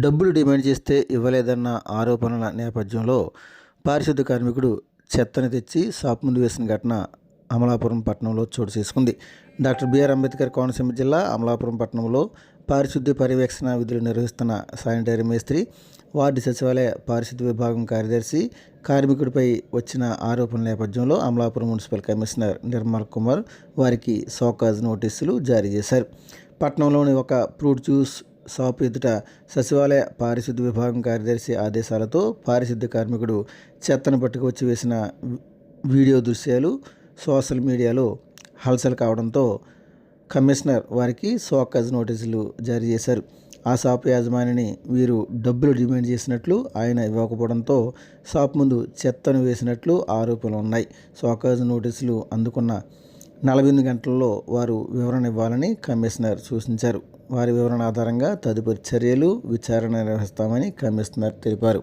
డబ్బులు డిమాండ్ చేస్తే ఇవ్వలేదన్న ఆరోపణల నేపథ్యంలో పారిశుద్ధ కార్మికుడు చెత్తను తెచ్చి షాప్ ముందు వేసిన ఘటన అమలాపురం పట్టణంలో చోటు చేసుకుంది. డాక్టర్ బిఆర్ అంబేద్కర్ కోనసీమ జిల్లా అమలాపురం పట్టణంలో పారిశుద్ధ్య పర్యవేక్షణ విధులు నిర్వహిస్తున్న శానిటరీ మేస్త్రి వార్డు సచివాలయ పారిశుద్ధ విభాగం కార్యదర్శి కార్మికుడిపై వచ్చిన ఆరోపణల నేపథ్యంలో అమలాపురం మున్సిపల్ కమిషనర్ నిర్మల్ కుమార్ వారికి సోకాజ్ నోటీసులు జారీ చేశారు. పట్టణంలోని ఒక ఫ్రూట్ జ్యూస్ షాప్ ఎదుట సచివాలయ పారిశుద్ధ విభాగం కార్యదర్శి ఆదేశాలతో పారిశుద్ధ కార్మికుడు చెత్తను పట్టుకు వచ్చి వేసిన వీడియో దృశ్యాలు సోషల్ మీడియాలో హల్చల్ కావడంతో కమిషనర్ వారికి సోకాజ్ నోటీసులు జారీ చేశారు. ఆ షాప్ యాజమానిని వీరు డబ్బులు డిమాండ్ చేసినట్లు ఆయన ఇవ్వకపోవడంతో షాప్ ముందు చెత్తను వేసినట్లు ఆరోపణలు ఉన్నాయి. సోకాజ్ నోటీసులు అందుకున్న నలభై ఎనిమిది గంటల్లో వారు వివరణ ఇవ్వాలని కమిషనర్ సూచించారు. వారి వివరణ ఆధారంగా తదుపరి చర్యలు విచారణ నిర్వహిస్తామని కమిషనర్ తెలిపారు.